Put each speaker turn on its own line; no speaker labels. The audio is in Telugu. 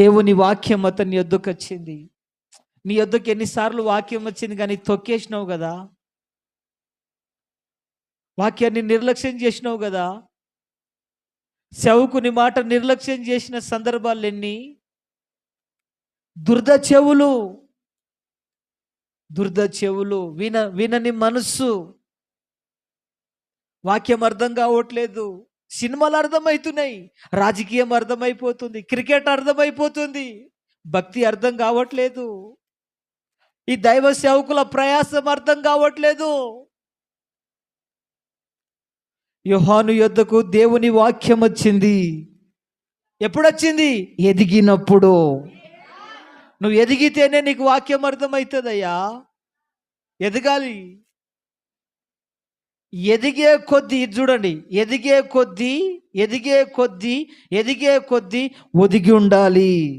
దేవుని వాక్యం అతని యొద్దకు వచ్చింది. నీ యొద్దకు ఎన్నిసార్లు వాక్యం వచ్చింది కానీ తొక్కేసినావు కదా? వాక్యాన్ని నిర్లక్ష్యం చేసినావు కదా? శవుకుని మాట నిర్లక్ష్యం చేసిన సందర్భాలు ఎన్ని? దుర్ద చెవులు. దుర్ద చెవులు. విన వినని మనస్సు. వాక్యం అర్థం కావట్లేదు. సినిమాలు అర్థమవుతున్నాయి రాజకీయం అర్థమైపోతుంది క్రికెట్ అర్థమైపోతుంది. భక్తి అర్థం కావట్లేదు. ఈ దైవ సేవకుల ప్రయాసం అర్థం కావట్లేదు. యోహాను యొద్దకు దేవుని వాక్యం వచ్చింది. ఎప్పుడొచ్చింది? ఎదిగినప్పుడు. నువ్వు ఎదిగితేనే నీకు వాక్యం అర్థమవుతుందయ్యా. ఎదగాలి. ఎదిగే కొద్దీ ఇది చూడండి ఎదిగే కొద్దీ ఎదిగే కొద్దీ ఎదిగే కొద్దీ ఒదిగి ఉండాలి.